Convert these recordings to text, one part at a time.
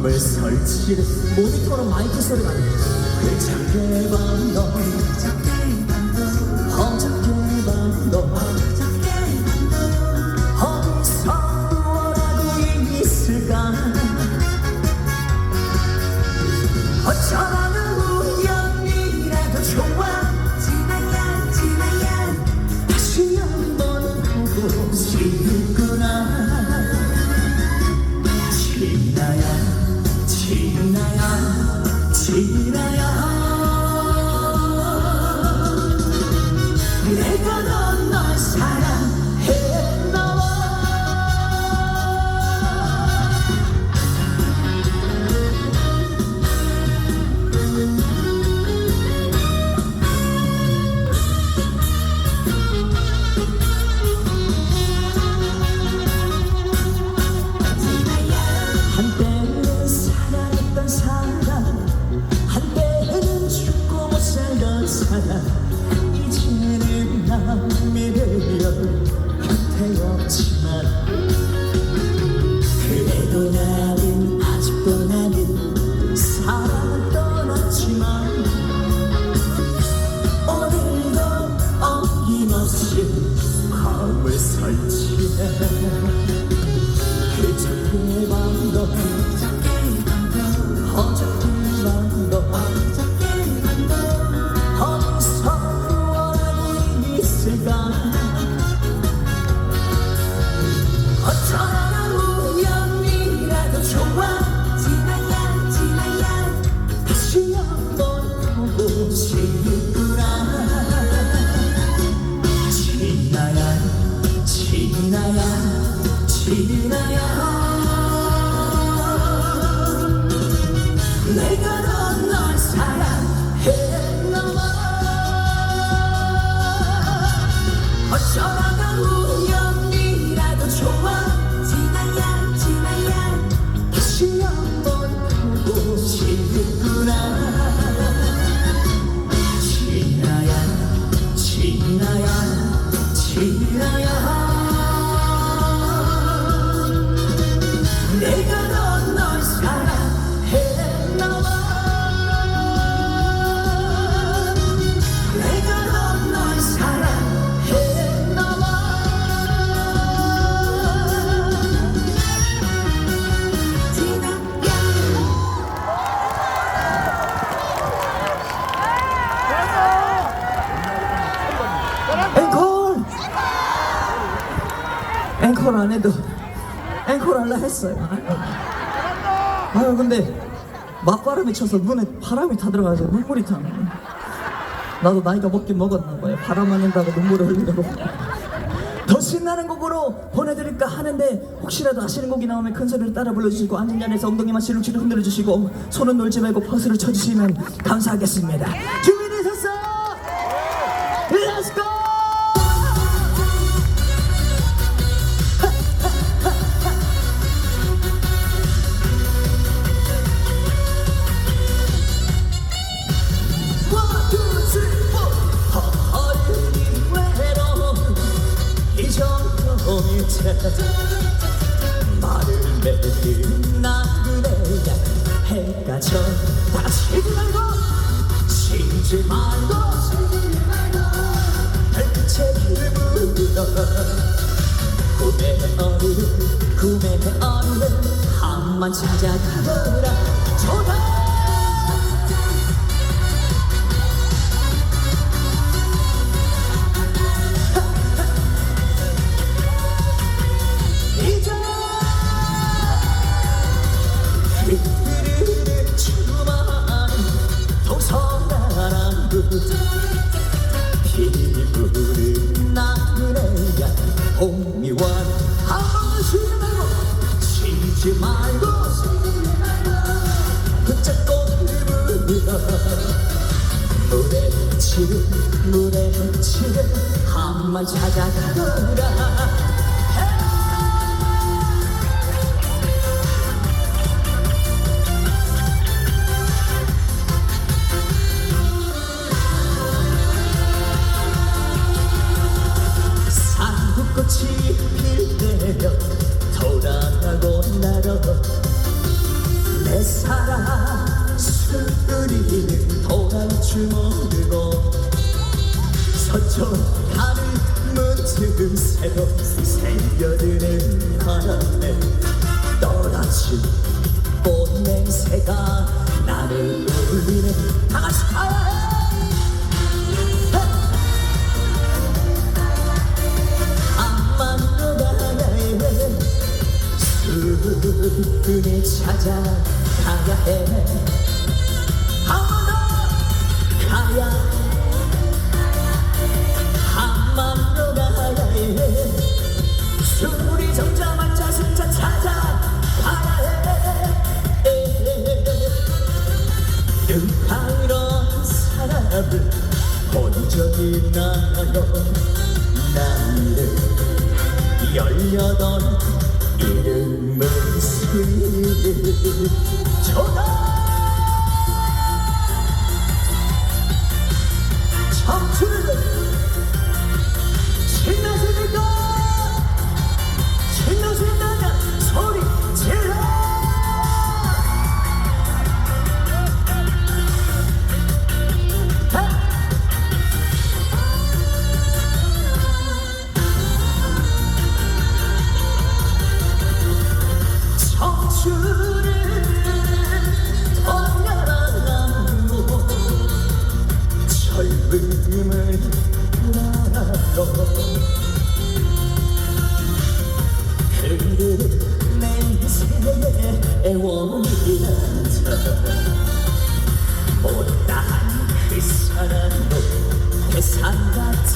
밤을 설치해 모니터로 마이크 소리가 나네 그저께 밤너 어저께 밤너 어디서 할라 했어요. 아유 근데 맞바람이 쳐서 눈에 바람이 다 들어가서 눈물이 타. 나도 나이가 먹긴 먹었나 봐요. 바람 맞는다고 눈물을 흘리려고. 더 신나는 곡으로 보내드릴까 하는데 혹시라도 아시는 곡이 나오면 큰 소리를 따라 불러주시고 앉은 자리에서 엉덩이만 시룩시룩 흔들어주시고 손은 놀지 말고 퍼스를 쳐주시면 감사하겠습니다. 말을 내린 나그네야 해가 져 다치지 말고 쉬지 말고 별빛의 길을 물어. 꿈의 어른 꿈의 어른 한만 찾아가더라 꽃 냄새가 나를 울리는 본 적이 있나요. 나는 열여덟 이름은 스쳐다 청춘을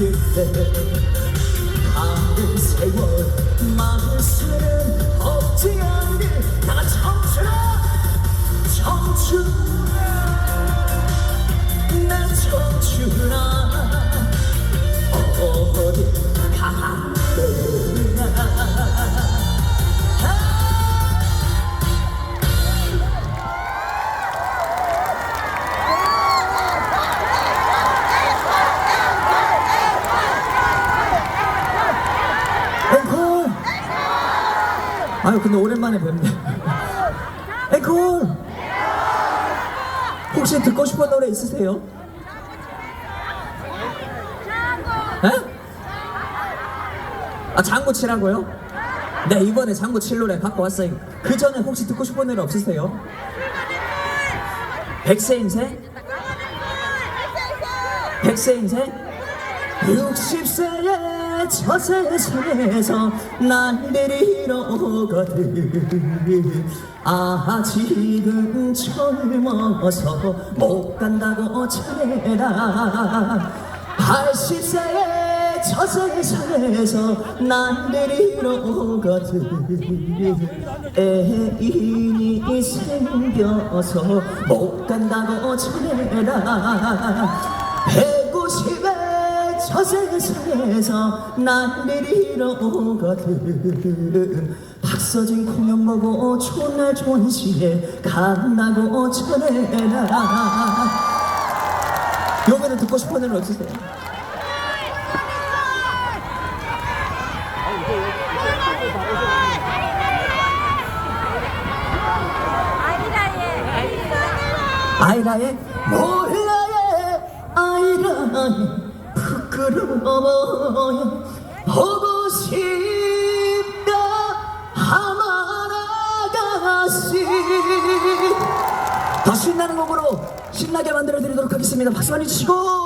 같은데 가는 세월 마을 수는 없지 않 아유 근데 오랜만에 뵙네 앵콜 혹시 듣고 싶은 노래 있으세요? 에? 아 장구 치라고요? 네 이번에 장구 칠 노래 갖고 왔어요 그 전에 혹시 듣고 싶은 노래 없으세요? 백세 인생? 백세 인생? 60세 의저 세상에서 날 데리러 오거든 아직은 젊어서 못 간다고 전해라. 80세의 저 세상에서 날 데리러 오거든 애인이 생겨서 못 간다고 150의 저 세상에서 날 데리러 오거든. 박서진 공연 보고 존날 좋은 시에 간다고 전해라. 요거는 듣고 싶은 노래 없으세요? 아이라의 몰라의 아이라의 부끄러워요 보고 싶다. 하마나가시 더 신나는 곡으로 신나게 만들어 드리도록 하겠습니다. 박수 많이 주시고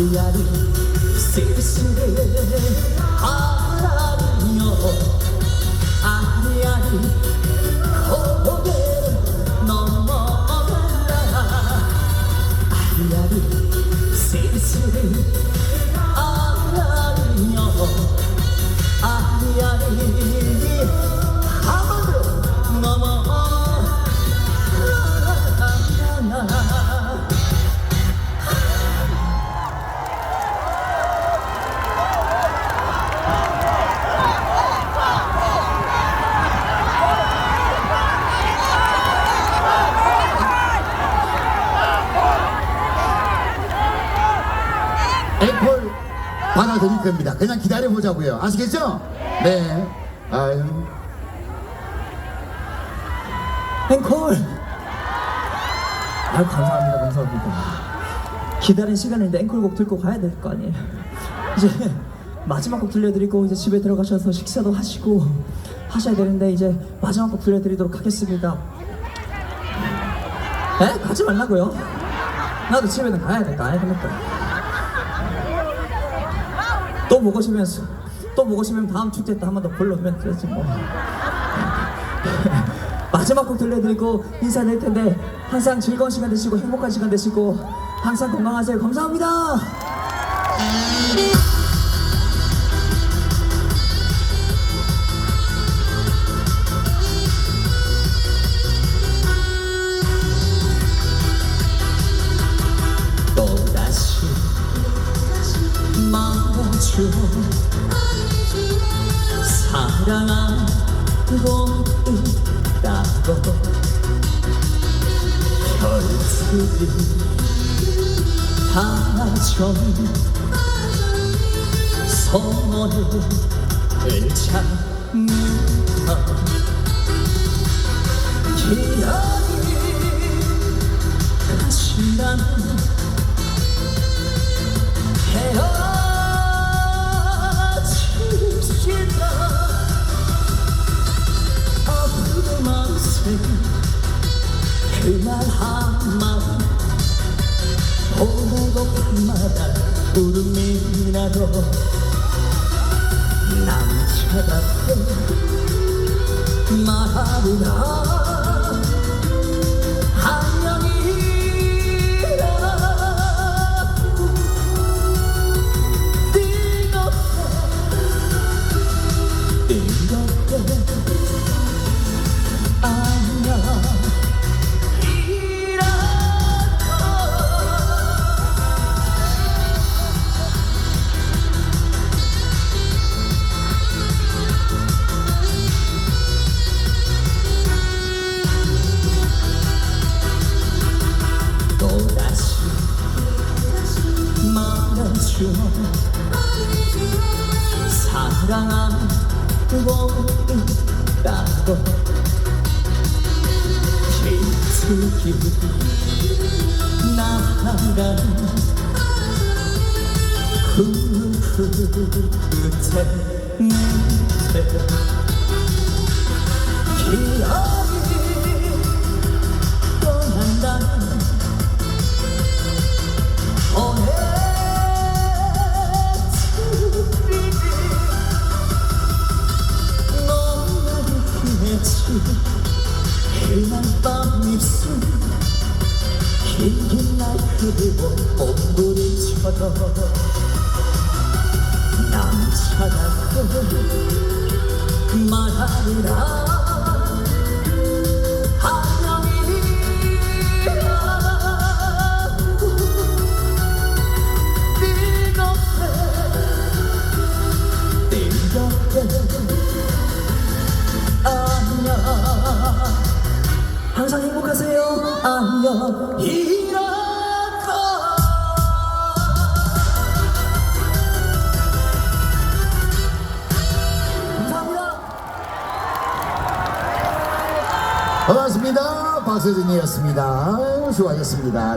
나를 세상에 바라며 아리아리 고개 넘어간다. 아리아리 세상에 받아들일 겁니다. 그냥 기다려 보자고요. 아시겠죠? 네. 아유. 앵콜! 아유, 감사합니다, 감사합니다. 기다린 시간인데 앵콜곡 듣고 가야 될 거 아니에요. 이제 마지막 곡 들려드리고 이제 집에 들어가셔서 식사도 하시고 하셔야 되는데 이제 마지막 곡 들려드리도록 하겠습니다. 에? 가지 말라고요? 나도 집에는 가야 될거 아니야 됩니까? 또 보고 싶으면서 또 보고 싶으면 다음 축제 때 한 번 더 불러오면 되지 뭐. 마지막 곡 들려드리고 인사드릴 텐데 항상 즐거운 시간 되시고 행복한 시간 되시고 항상 건강하세요. 감사합니다. 소원을 찾는다 기다리신다는 헤어집시다 아픈 마음 그말 한마디 보내고 밤마다 구름이 나도 남자답게 말하리라 그 박서진이었습니다. 수고하셨습니다.